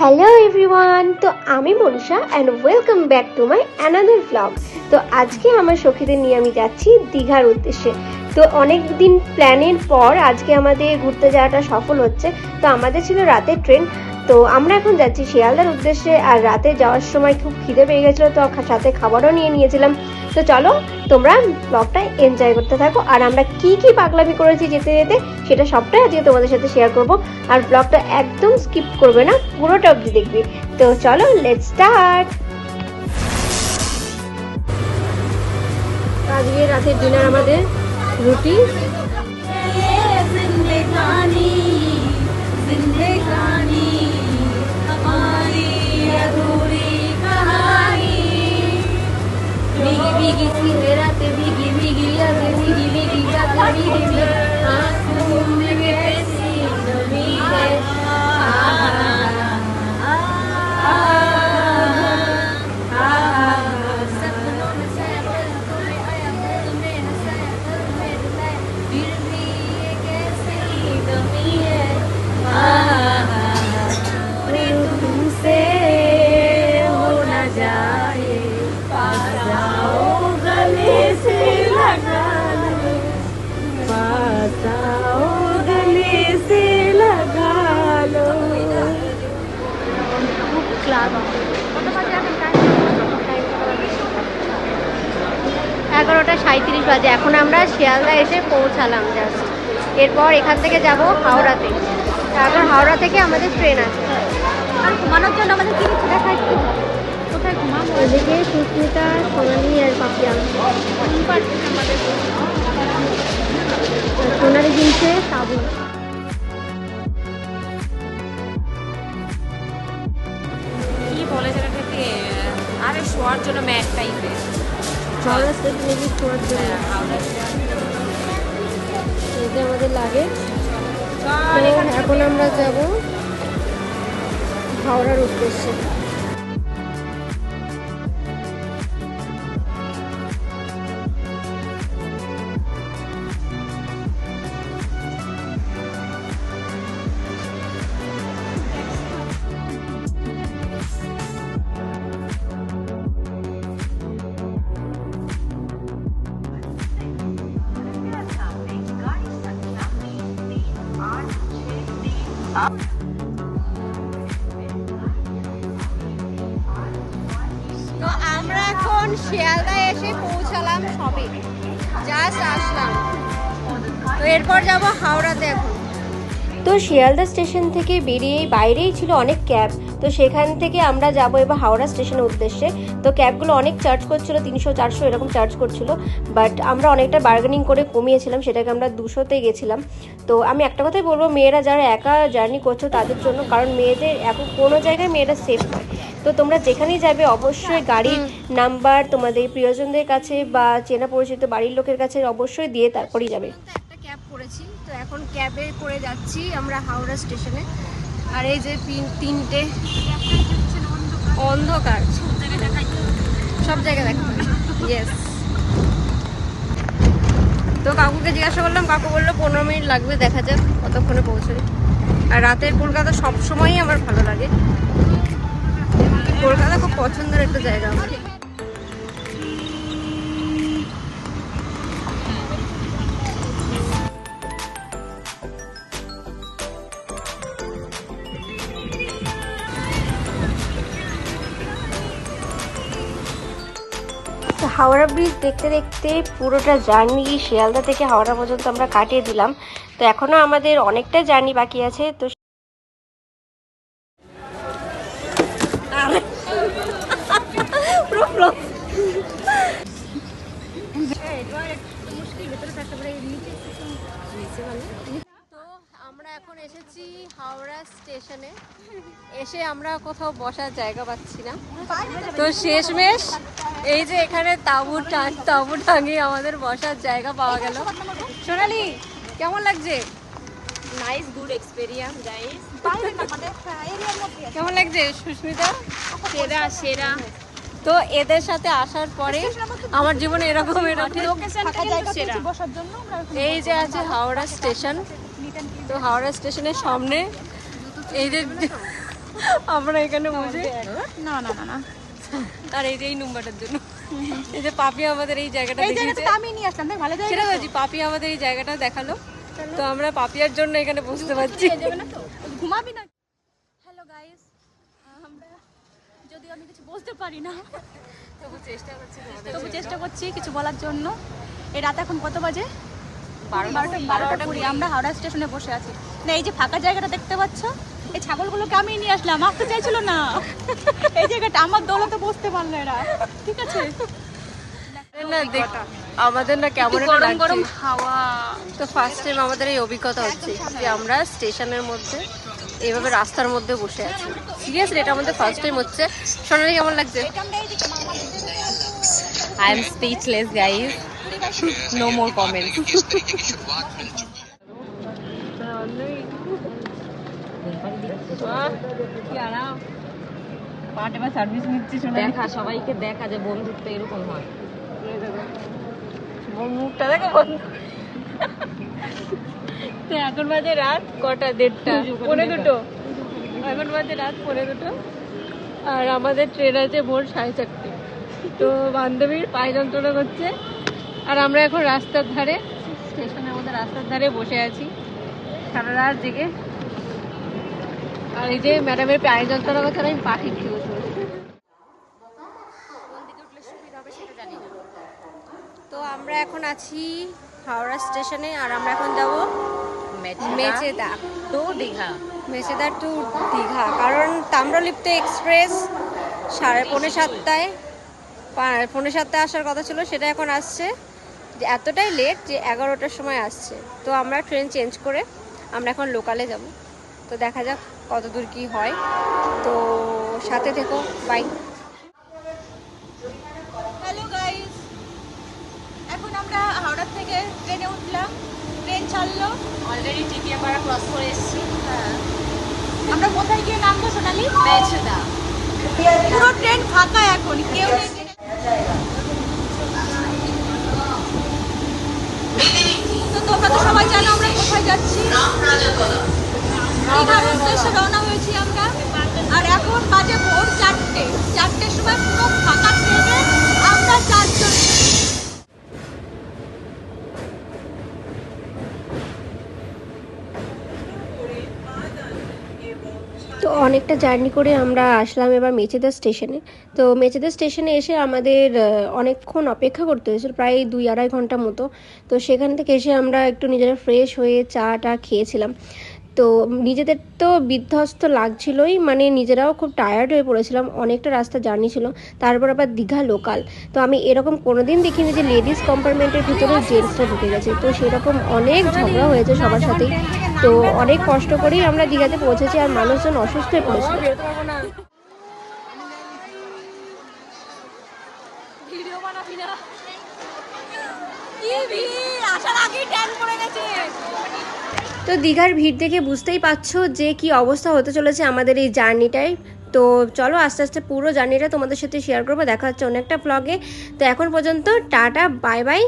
Hello everyone তো আমি Manisha and welcome back to my another blog তো আজকে আমার সখীদের নিয়ে আমি যাচ্ছি দীঘার উদ্দেশ্যে। তো অনেক দিন প্ল্যানের পর আজকে আমাদের ঘুরতে যাওয়াটা সফল হচ্ছে। তো আমাদের ছিল রাতের ট্রেন তো আমরা এখন যাচ্ছি শিয়ালদার উদ্দেশ্যে, আর রাতে যাওয়ার সময় খুব খিদে পেয়ে গেছিল তো সাথে খাবারও নিয়ে নিয়েছিলাম। তো চলো, তোমরা ব্লগটা এনজয় করতে থাকো। আর আমরা কি কি পাগলামি করেছি যেতে যেতে, সেটা সবটাই আজকে তোমাদের সাথে শেয়ার করব। আর ব্লগটা একদম স্কিপ করবে না, পুরোটা অবধি দেখবি। তো চলো লেট স্টার্ট আজকে রাতের ডিনার আমাদের রুটি। জিন্দেগানি জিন্দেগানি भीगी भीगी सी रातें भीगी भीगी यादें भीगी भीगी गातें भीगी भीगी आँसू में कैसी नमी है সাঁত্রিশ বাজে। এখন আমরা শিয়ালদা এসে পৌঁছালাম জাস্ট এরপর এখান থেকে যাব হাওড়াতে। তারপর হাওড়া থেকে আমাদের ট্রেন আছে। আর ঘুমানোর জন্য আমাদের কি কিছু দেখা একটু কোথায় ঘুমাবো? ওদিকে সুস্মিতা সোনালি আর পাপিয়াল আর সোনালি কিনছে সাবু। কি বলে যেটাকে আরে শোয়ার জন্য ম্যাট টাইপের স্টেশনে গিয়ে শোয়ার জন্য। এই আমাদের লাগে তো এখন আমরা যাব হাওড়ার উদ্দেশ্যে। শিয়ালদায় এসে পৌঁছালাম সবে। জাস্ট আসলাম। তো এরপর যাব হাওড়াতে এখন। তো শিয়ালদা স্টেশন থেকে বেরিয়ে বাইরেই ছিল অনেক ক্যাব। তো সেখান থেকে আমরা যাব এবার হাওড়া স্টেশনের উদ্দেশ্যে। তো ক্যাবগুলো অনেক চার্জ করছিল, তিনশো, চারশো এরকম চার্জ করছিল। বাট আমরা অনেকটা বার্গেনিং করে কমিয়েছিলাম, সেটাকে আমরা দুশোতে গেছিলাম। তো আমি একটা কথাই বলব, মেয়েরা যারা একা জার্নি করছ তাদের জন্য, কারণ মেয়েদের এখন কোনো জায়গায় মেয়েরা সেফ নয়। তো তোমরা যেখানেই যাবে অবশ্যই গাড়ির নাম্বার তোমাদের প্রিয়জনদের কাছে বা চেনা পরিচিত বাড়ির লোকের কাছে অবশ্যই দিয়ে তারপরেই যাবে। একটা ক্যাব করেছি তো এখন ক্যাবে করে যাচ্ছি আমরা হাওড়া স্টেশনে। আর এই যে তিন- তিনটে অন্ধকার। সব জায়গায় দেখা ইয়েস তো কাকুকে জিজ্ঞাসা করলাম কাকু বলল পনেরো মিনিট লাগবে দেখা যাক কতক্ষণে পৌঁছবে। আর রাতের কলকাতা সবসময়ই আমার ভালো লাগে। কলকাতা খুব পছন্দের একটা জায়গা হাওড়া ব্রিজ দেখতে দেখতে পুরোটা জার্নি শিয়ালদা থেকে হাওড়া পর্যন্ত আমরা কাটিয়ে দিলাম। তো এখনও আমাদের অনেকটা জার্নি বাকি আছে। তো তো আমরা এখন এসেছি হাওড়া স্টেশনে। এসে আমরা কোথাও বসার জায়গা পাচ্ছি না। তো শেষমেশ এই যে এখানে তাঁবু টাং- তাঁবু টাঙিয়ে আমাদের বসার জায়গা পাওয়া গেল। সোনালি কেমন লাগছে? নাইস গুড এক্সপেরিয়েন্স গাইস কেমন লাগছে সুস্মিতা? সেরা সেরা। তো এদের সাথে আসার পরে আমার জীবনে এরকম এই যে আছে হাওড়া স্টেশন। তো হাওড়া স্টেশনের সামনে এই যে আমরা এখানে বসে না না না আর এই যে এই নম্বরটার জন্য। এই যে পাপি আমাদের এই জায়গাটা দেখিয়েছে। আমি নিয়ে আসলাম ভালো সেটা বলছি পাপি আমাদের এই জায়গাটা দেখাল। তো আমরা পাপিয়ার জন্য এখানে বুঝতে পারছি। ঘুমাবি না হ্যালো গাইস আমরা যদিও আমি কিছু বলতে পারি না। তবু চেষ্টা করছি তবু চেষ্টা করছি কিছু বলার জন্য। এই রাত এখন কত বাজে? বারোটা বারোটা কুড়ি। আমরা হাওড়া স্টেশনে বসে আছি। না এই যে ফাঁকা জায়গাটা দেখতে পাচ্ছ? এই ছাগলগুলোকে আমি নিয়ে আসলাম। আসতে চাইছিল না। এই জায়গাটা আমার দৌলতে বসতে পারল এরা। ঠিক আছে? না দেখ আমাদের না কেমন গরম গরম হাওয়া। তো ফার্স্ট টাইম আমাদের এই অভিজ্ঞতা হচ্ছে যে আমরা স্টেশনের মধ্যে এইভাবে রাস্তার মধ্যে বসে আছি। সিরিয়াসলি এটা আমাদের ফার্স্ট টাইম হচ্ছে। সোনালি কেমন লাগছে? I am speechless guys no more comment service নিচ্ছি দেখা সবাইকে দেখা যে বন্ধুত্ব এরকম হয়। মুখটা দেখো। বন্ধু তো এখন বাজে রাত কটা দেড়টা? পৌনে দুটো। এখন বাজে রাত পৌনে দুটো। আর আমাদের ট্রেন আছে ভোর সাড়ে চারটে। তো বান্ধবীর পায়ে যন্ত্রণা করছে। আর আমরা এখন রাস্তার ধারে স্টেশনের মধ্যে রাস্তার ধারে বসে আছি। সারা রাত জেগে। আর এই যে ম্যাডামের পায়ে যন্ত্রণা করছে আমি পাঠিয়েছি বসে বসে তো আমরা এখন আছি হাওড়া স্টেশনে আর আমরা এখন যাব মেচেদা তো দীঘা? মেচেদা টু দীঘা কারণ তাম্রলিপ্ত এক্সপ্রেস সাড়ে পৌনে সাতটায় পৌনে সাতটায় আসার কথা ছিল সেটা এখন আসছে। যে এতটাই লেট যে এগারোটার সময় আসছে। তো আমরা ট্রেন চেঞ্জ করে আমরা এখন লোকালে যাব। তো দেখা যাক কত দূর কী হয়। তো সাথে থেকো বাই হ্যালো গাইস এখন আমরা হাওড়া থেকে ট্রেনে উঠলাম। ছাড়লো অলরেডি টিকিয়াপাড়া ক্রস করে এসেছি। আমরা কোথায় গিয়ে নামবো সোনালি? মেচেদা। পুরো ট্রেন ফাঁকা এখন কেউ নেই। তো তোমরা তো সবাই জানো আমরা কোথায় যাচ্ছি। দীঘার উদ্দেশ্যে রওনা হয়েছি আমরা। আর এখন বাজে ভোর চারটে চারটের সময় পুরো ফাঁকা ট্রেনে আমরা চারজন তো অনেকটা জার্নি করে আমরা আসলাম এবার মেচেদা স্টেশনে। তো মেচেদা স্টেশনে এসে আমাদের অনেকক্ষণ অপেক্ষা করতে হয়েছিল, প্রায় দুই আড়াই ঘণ্টা মতো। তো সেখান থেকে এসে আমরা একটু নিজেরা ফ্রেশ হয়ে চা টা খেয়েছিলাম। তো নিজেদের তো বিধ্বস্ত লাগছিলই মানে নিজেরাও খুব টায়ার্ড হয়ে পড়েছিলাম, অনেকটা রাস্তা জার্নি ছিল, তারপর আবার দীঘা লোকাল তো আমি এরকম কোনোদিন দেখিনি যে লেডিস কম্পার্টমেন্টের ভিতরে জেন্টসরা ঢুকে গেছে। তো সেরকম অনেক ঝগড়া হয়েছে সবার সাথেই। তো অনেক কষ্ট করেই আমরা দীঘাতে পৌঁছেছি আর মানুষজন অসুস্থ হয়ে পড়েছিল বেরোতে পারব না ভিডিও বানাবি না। কি ভিড়? আসার আগেই ট্যান পড়ে গেছে। তো দীঘার ভিড় দেখে বুঝতেই পারছ যে কি অবস্থা হতে চলেছে আমাদের এই জার্নিটায়। তো চলো আস্তে আস্তে পুরো জার্নিটা তোমাদের সাথে শেয়ার করব দেখা হচ্ছে অনেকটা ব্লগে তো এখন পর্যন্ত টাটা বাই বাই